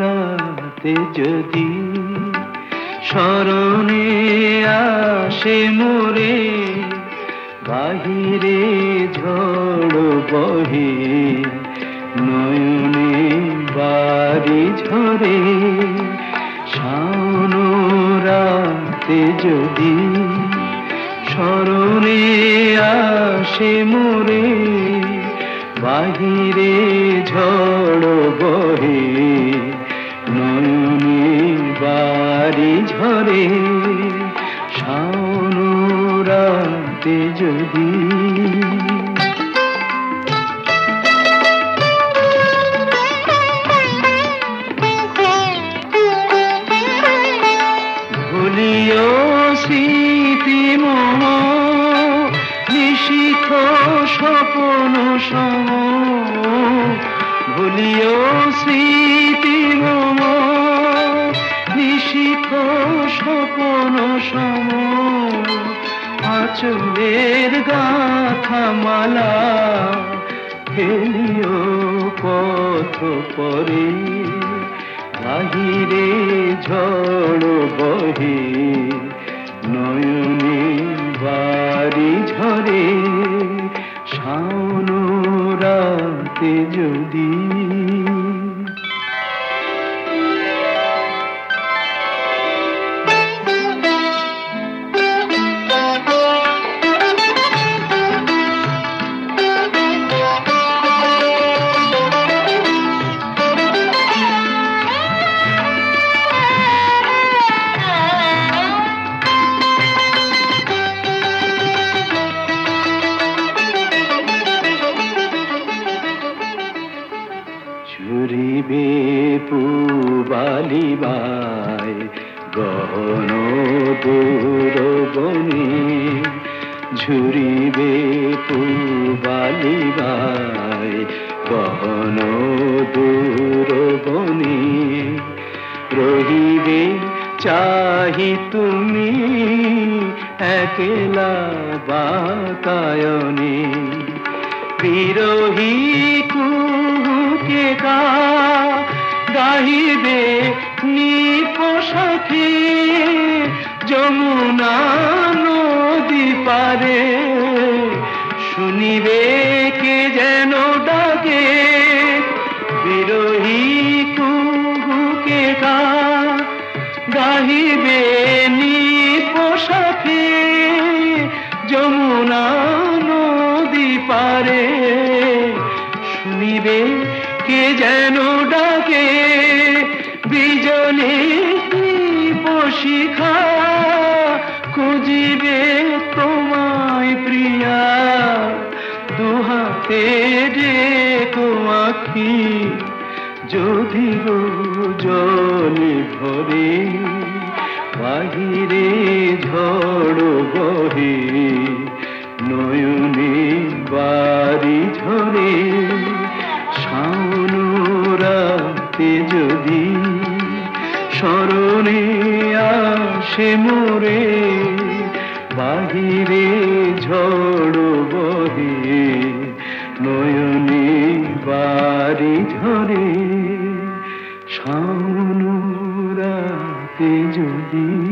রাতে যদি স্মরণে আসে মোরে বাহিরে ঝড় বহি নয়ন বাড়ি ঝরে, শাওন রাতে যদি স্মরণে আসে মোরে, বাহিরে ঝড় বহে, নয়নে বাড়ি ঝরে, শাওন রাতে যদি ভুলিও স্মৃতি মম নিশিখ স্বপন সম। ভুলিও স্মৃতি মম নিশিখ স্বপন সম। আচলের গাথা মালা ফেলিও পথ পরে। বাহিরে ঝড় বহে নয়নে বাড়ি ঝরে। শাওন রাতে যদি ঝুরিবে পুবালিবাই, গহন দূর বনে ঝুরিবে পুবালিবাই, গহন দূর বনে রহিবে চাহি তুমি একলা বাতায়নে, বিরোহী কুহুকে গা গাহিবে নিপোষাথে যমুনা নদী পারে। শুনিবে কে যেন ডাকে, বিরোহী কুহুকে গাহিবে নিপোষাথে যমুনা নদী পারে। শুনিবে কে যেন ডাকে বিজনে শিখা খুঁজিবে তোমায় প্রিয়া। দুহাতে ডেকো আখি, যদি জলে ভরে, বাহিরে ঝড় বহে। রাতে যদি স্মরণে আসে মোরে বাহিরে ঝড় বহে নয়নে বাড়ি ঝরে শাওন রাতে যদি